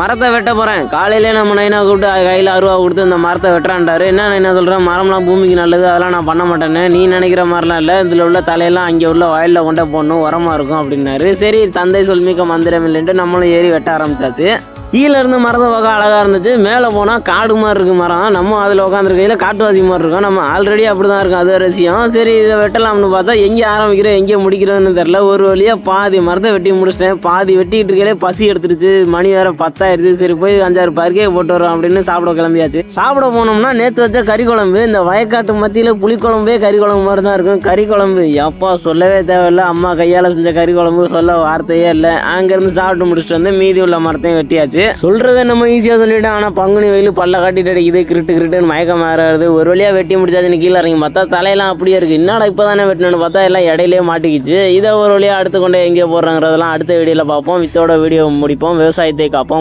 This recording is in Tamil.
மரத்தை வெட்ட போகிறேன் காலையிலே நம்ம நைனா கூப்பிட்டு கையில் அருவா கொடுத்து இந்த மரத்தை வெட்டுறான்டாரு. என்ன நைனா சொல்கிறேன் மரம்லாம் பூமிக்கு நல்லது அதெல்லாம் நான் பண்ண மாட்டேன்னு. நீ நினைக்கிற மாதிரிலாம் இல்லை. இதில் உள்ள தலையெல்லாம் அங்கே உள்ள வயலில் கொண்டே போடணும். உரமாக இருக்கும் அப்படின்னாரு. சரி தந்தை சொல்மிக்க மந்திரம் இல்லைன்ட்டு நம்மளும் ஏறி வெட்ட ஆரம்பிச்சாச்சு. கீழே இருந்து மரத்தை பார்க்க அழகாக இருந்துச்சு. மேலே போனால் காடு மாதிரி இருக்குது மரம். நம்ம அதில் உட்காந்துருக்கையில் காட்டுவாசி மாதிரி இருக்கும். நம்ம ஆல்ரெடி அப்படி தான் இருக்கும். அது ரசியம் சரி இதை வெட்டலாம்னு பார்த்தா எங்கே ஆரம்பிக்கிறோம் எங்கே முடிக்கிறோன்னு தெரில ஒரு வழியாக பாதி மரத்தை வெட்டி முடிச்சிட்டேன். பாதி வெட்டிட்டு இருக்கையிலே பசி எடுத்துருச்சு. மணி வேறு பத்தாயிருச்சு. சரி போய் அஞ்சாறு பருக்கே போட்டு வரோம் அப்படின்னு சாப்பிட கிளம்பியாச்சு. சாப்பிட போனோம்னா நேற்று வச்ச கறி குழம்பு இந்த வயக்காட்டு மத்தியில் புளிக்குழம்பே கறி குழம்பு மாதிரி தான் இருக்கும். கறி குழம்பு எப்பா சொல்லவே தேவையில்ல. அம்மா கையால் செஞ்ச கறி குழம்பு சொல்ல வார்த்தையே இல்லை. அங்கேருந்து சாப்பிட்டு முடிச்சுட்டு வந்து மீதி உள்ள மரத்தையும் வெட்டியாச்சு. சொல்கிறத நம்ம ஈஸியாக சொல்லிட்டோம் ஆனால் பங்குனி வெயில் பல்ல காட்டிட்டு அடிக்குது கிரிட்டு கிரிட்டுன்னு மயக்கம் மாறாது. ஒரு வழியாக வெட்டி முடிச்சாச்சுன்னு கீழே இறங்கி பார்த்தா தலையெல்லாம் அப்படியே இருக்குது என்னடா இப்போ தானே வெட்டணும்னு பார்த்தா எல்லாம் இடையிலே மாட்டிக்கிச்சு. இதை ஒரு வழியாக அடுத்து கொண்டு எங்கே போடுறாங்கிறதெல்லாம் அடுத்த வீடியோவில் பார்ப்போம். வித்தோட வீடியோ முடிப்போம். விவசாயத்தை காப்போம்.